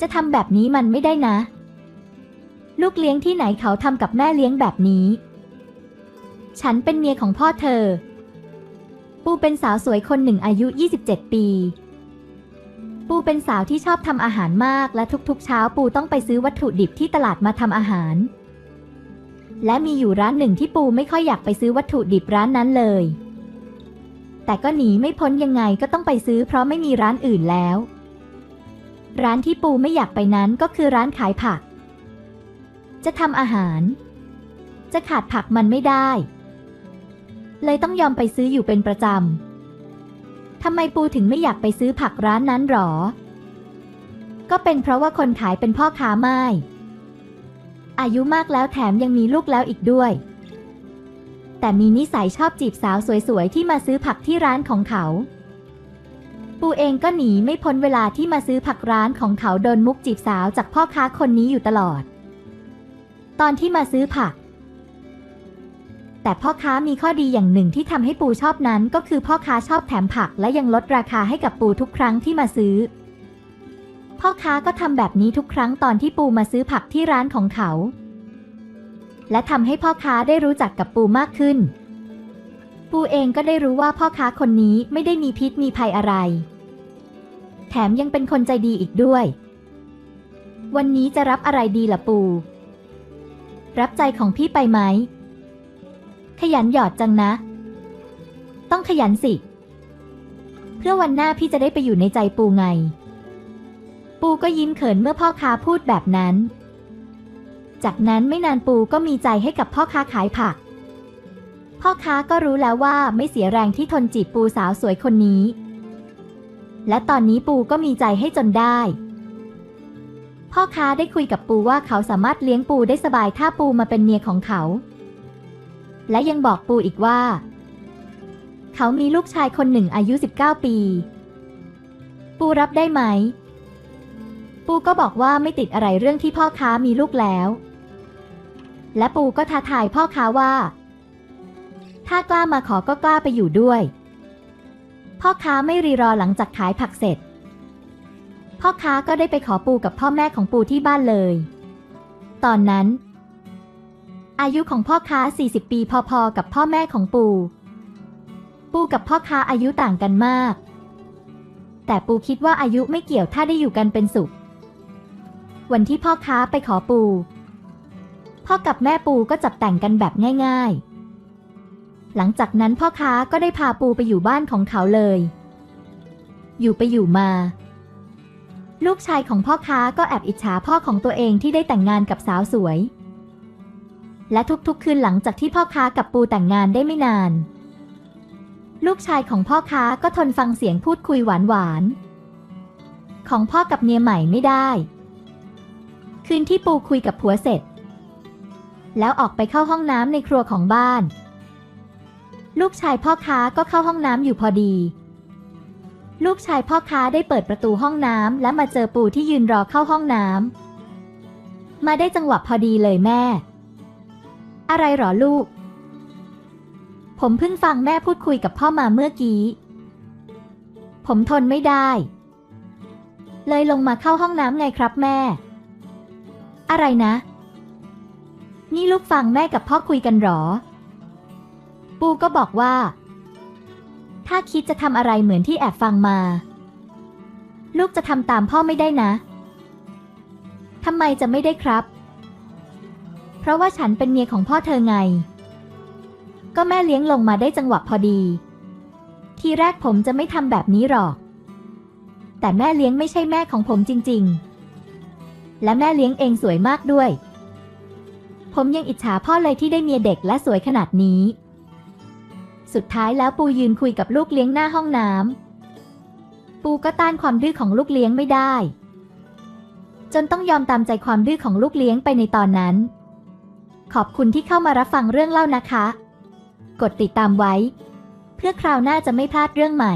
จะทำแบบนี้มันไม่ได้นะ ลูกเลี้ยงที่ไหนเขาทำกับแม่เลี้ยงแบบนี้ ฉันเป็นเมียของพ่อเธอ ปูเป็นสาวสวยคนหนึ่งอายุ 27 ปี ปูเป็นสาวที่ชอบทำอาหารมากและทุกๆ เช้าปูต้องไปซื้อวัตถุดิบที่ตลาดมาทำอาหาร และมีอยู่ร้านหนึ่งที่ปูไม่ค่อยอยากไปซื้อวัตถุดิบร้านนั้นเลย แต่ก็หนีไม่พ้นยังไงก็ต้องไปซื้อเพราะไม่มีร้านอื่นแล้ว ร้านที่ปูไม่อยากไปนั้นก็คือร้านขายผัก จะทำอาหาร จะขาดผักมันไม่ได้ เลยต้องยอมไปซื้ออยู่เป็นประจำทำไมปูถึงไม่อยากไปซื้อผักร้านนั้นหรอ ก็เป็นเพราะว่าคนขายเป็นพ่อค้าไม้อายุมากแล้วแถมยังมีลูกแล้วอีกด้วย แต่มีนิสัยชอบจีบสาวสวยๆที่มาซื้อผักที่ร้านของเขา ปูเองก็หนีไม่พ้นเวลาที่มาซื้อผักร้านของเขาโดนมุกจีบสาวจากพ่อค้าคนนี้อยู่ตลอด ตอนที่มาซื้อผัก แต่พ่อค้ามีข้อดีอย่างหนึ่งที่ทำให้ปูชอบนั้น ก็คือพ่อค้าชอบแถมผักและยังลดราคาให้กับปูทุกครั้งที่มาซื้อ พ่อค้าก็ทำแบบนี้ทุกครั้งตอนที่ปูมาซื้อผักที่ร้านของเขา และทำให้พ่อค้าได้รู้จักกับปูมากขึ้น ปูเองก็ได้รู้ว่าพ่อค้าคนนี้ไม่ได้มีพิษมีภัยอะไร แถมยังเป็นคนใจดีอีกด้วย วันนี้จะรับอะไรดีล่ะปู รับใจของพี่ไปไหม ขยันหยอดจังนะ ต้องขยันสิ เพื่อวันหน้าพี่จะได้ไปอยู่ในใจปูไง ปูก็ยิ้มเขินเมื่อพ่อค้าพูดแบบนั้น จากนั้นไม่นานปูก็มีใจให้กับพ่อค้าขายผัก พ่อค้าก็รู้แล้วว่าไม่เสียแรงที่ทนจีบปูสาวสวยคนนี้ และตอนนี้ปูก็มีใจให้จนได้ พ่อค้าได้คุยกับปูว่าเขาสามารถเลี้ยงปูได้สบายถ้าปูมาเป็นเมียของเขา และยังบอกปูอีกว่า เขามีลูกชายคนหนึ่งอายุ 19 ปี ปูรับได้ไหม ปูก็บอกว่าไม่ติดอะไรเรื่องที่พ่อค้ามีลูกแล้ว และปูก็ท้าทายพ่อค้าว่า ถ้ากล้ามาขอก็กล้าไปอยู่ด้วย พ่อค้าไม่รีรอหลังจากขายผักเสร็จ พ่อค้าก็ได้ไปขอปูกับพ่อแม่ของปูที่บ้านเลย ตอนนั้น อายุของพ่อค้า 40 ปีพอๆกับพ่อแม่ของปู ปูกับพ่อค้าอายุต่างกันมาก แต่ปูคิดว่าอายุไม่เกี่ยวถ้าได้อยู่กันเป็นสุข วันที่พ่อค้าไปขอปูพ่อกับแม่ปูก็จับแต่งกันแบบง่าย ๆ หลังจากนั้นพ่อค้าก็ได้พาปูไปอยู่บ้านของเขาเลย อยู่ไปอยู่มา ลูกชายของพ่อค้าก็แอบอิจฉาพ่อของตัวเองที่ได้แต่งงานกับสาวสวย และทุกๆ คืนหลังจากที่พ่อค้ากับปูแต่งงานได้ไม่นาน ลูกชายของพ่อค้าก็ทนฟังเสียงพูดคุยหวานๆของพ่อกับเมียใหม่ไม่ได้ คืนที่ปูคุยกับผัวเสร็จ แล้วออกไปเข้าห้องน้ำในครัวของบ้าน ลูกชายพ่อค้าก็เข้าห้องน้ำอยู่พอดี ลูกชายพ่อค้าได้เปิดประตูห้องน้ำและมาเจอปู่ที่ยืนรอเข้าห้องน้ำมาได้จังหวะพอดีเลยแม่ อะไรหรอลูก ผมเพิ่งฟังแม่พูดคุยกับพ่อมาเมื่อกี้ ผมทนไม่ได้ เลยลงมาเข้าห้องน้ำไงครับแม่ อะไรนะ นี่ลูกฟังแม่กับพ่อคุยกันหรอ ปูก็บอกว่า ถ้าคิดจะทำอะไรเหมือนที่แอบฟังมา ลูกจะทำตามพ่อไม่ได้นะทำไมจะไม่ได้ครับ เพราะว่าฉันเป็นเมียของพ่อเธอไง ก็แม่เลี้ยงลงมาได้จังหวะพอดี ทีแรกผมจะไม่ทำแบบนี้หรอก แต่แม่เลี้ยงไม่ใช่แม่ของผมจริง ๆ และแม่เลี้ยงเองสวยมากด้วย ผมยังอิจฉาพ่อเลยที่ได้เมียเด็กและสวยขนาดนี้ สุดท้ายแล้วปูยืนคุยกับลูกเลี้ยงหน้าห้องน้ำ ปูก็ต้านความดื้อของลูกเลี้ยงไม่ได้ จนต้องยอมตามใจความดื้อของลูกเลี้ยงไปในตอนนั้น ขอบคุณที่เข้ามารับฟังเรื่องเล่านะคะ กดติดตามไว้ เพื่อคราวหน้าจะไม่พลาดเรื่องใหม่